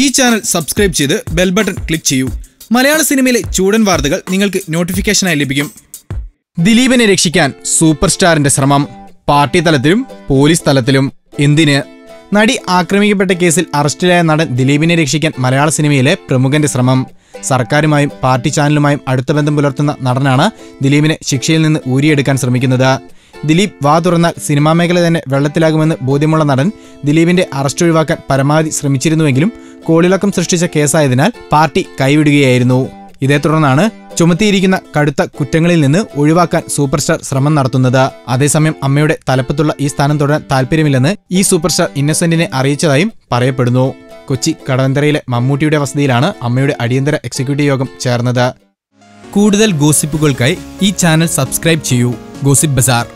ഈ channel subscribe ചെയ്ത് bell button click ചെയ്യൂ. മലയാള സിനിമയിലെ ചൂടൻ വാർത്തകൾ നിങ്ങൾക്ക് നോട്ടിഫിക്കേഷനായി ലഭിക്കും. ദിലീപിനെ രക്ഷിക്കാൻ സൂപ്പർ സ്റ്റാറിന്റെ ശ്രമം. പാർട്ടി തലത്തിലും പോലീസ് തലത്തിലും. എന്തിന്? നടി ആക്രമിക്കപ്പെട്ട കേസിൽ അറസ്റ്റിലായ നടൻ ദിലീപിനെ രക്ഷിക്കാൻ മലയാള സിനിമയിലെ പ്രമുഖന്റെ ശ്രമം. സർക്കാരുമായും പാർട്ടി ചാനലുമായും അടുത്ത ബന്ധം പുലർത്തുന്ന നടനാണ് ദിലീപിനെ ശിക്ഷയിൽ നിന്ന് ഊരിയെടുക്കാൻ ശ്രമിക്കുന്നത്. ദിലീപ് വാ തുറന്നാൽ സിനിമാ മേഖല തന്നെ വെള്ളത്തിലാകുമെന്ന് ബോധ്യമുള്ള നടൻ ദിലീപിന്റെ അറസ്റ്റ് ഒഴിവാക്കാൻ പരമാവധി ശ്രമിച്ചിരുന്നുവെങ്കിലും കോളിളക്കം സൃഷ്ടിച്ച കേസായതിനാൽ പാർട്ടി കൈവിടുകയായിരുന്നു. ഇതേ തുടർന്നാണ് ചുമത്തിയിരിക്കുന്ന കടുത്ത കുറ്റങ്ങളിൽ നിന്ന് ഒഴിവാക്കാൻ സൂപ്പർ സ്റ്റാർ ശ്രമം നടത്തുന്നത്. അതേസമയം അമ്മയുടെ തലപ്പത്തുള്ള ഈ സ്ഥാനം തുടരാൻ താല്പര്യമില്ലെന്ന് ഈ സൂപ്പർ സ്റ്റാർ ഇന്നസെന്റിനെ അറിയിച്ചതായും പറയപ്പെടുന്നു. കൊച്ചി കടവന്തരയിലെ മമ്മൂട്ടിയുടെ വസതിയിലാണ് അമ്മയുടെ അടിയന്തര എക്സിക്യൂട്ടീവ് യോഗം ചേർന്നത്. കൂടുതൽ ഗോസിപ്പുകൾക്കായി ഈ ചാനൽ സബ്സ്ക്രൈബ് ചെയ്യൂ. Gossip bazaar.